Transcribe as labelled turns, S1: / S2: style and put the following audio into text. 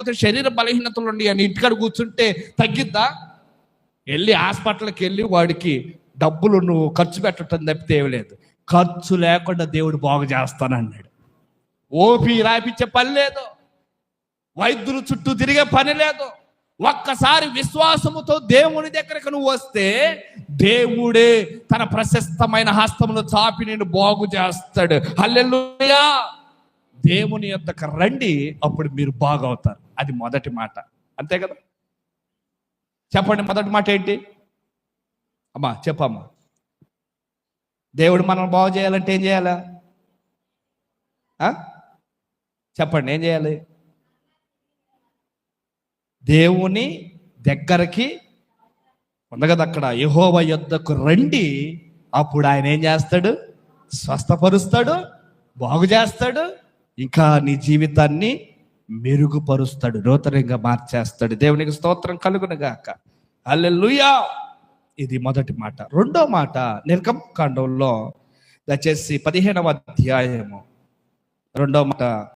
S1: లేకపోతే శరీర బలహీనతలు ఉండి అని ఇంటికాడ కూర్చుంటే తగ్గిద్దా? వెళ్ళి హాస్పిటల్కి వెళ్ళి వాడికి డబ్బులు నువ్వు ఖర్చు పెట్టడం తప్పితే ఏమీ లేదు. ఖర్చు లేకుండా దేవుడు బాగు చేస్తానన్నాడు. ఓపి రాపించే పని లేదు. వైద్యులు చుట్టూ తిరిగే పని లేదు. ఒక్కసారి విశ్వాసముతో దేవుని దగ్గరకు నువ్వు వస్తే దేవుడే తన ప్రశస్తమైన హస్తమును చాపి నేను బాగు చేస్తాడు. హల్లెల్లుయా దేవుని యొద్దకు రండి అప్పుడు మీరు బాగవుతారు అది మొదటి మాట. అంతే కదా? చెప్పండి మొదటి మాట ఏంటి? అమ్మా చెప్పమ్మా. దేవుడు మనం బాగు చేయాలంటే ఏం చేయాలా? చెప్పండి ఏం చేయాలి? దేవుని దగ్గరకి ఉంది కదా అక్కడ యహోవ యొద్దకు రండి. అప్పుడు ఆయన ఏం చేస్తాడు? స్వస్థపరుస్తాడు బాగు చేస్తాడు. ఇంకా నీ జీవితాన్ని మెరుగుపరుస్తాడు నూతనంగా మార్చేస్తాడు. దేవునికి స్తోత్రం కలుగునగాక అల్లెలుయా ఇది మొదటి మాట. రెండో మాట నిర్గమకాండంలో దయచేసి పదిహేనవ అధ్యాయము. రెండో మాట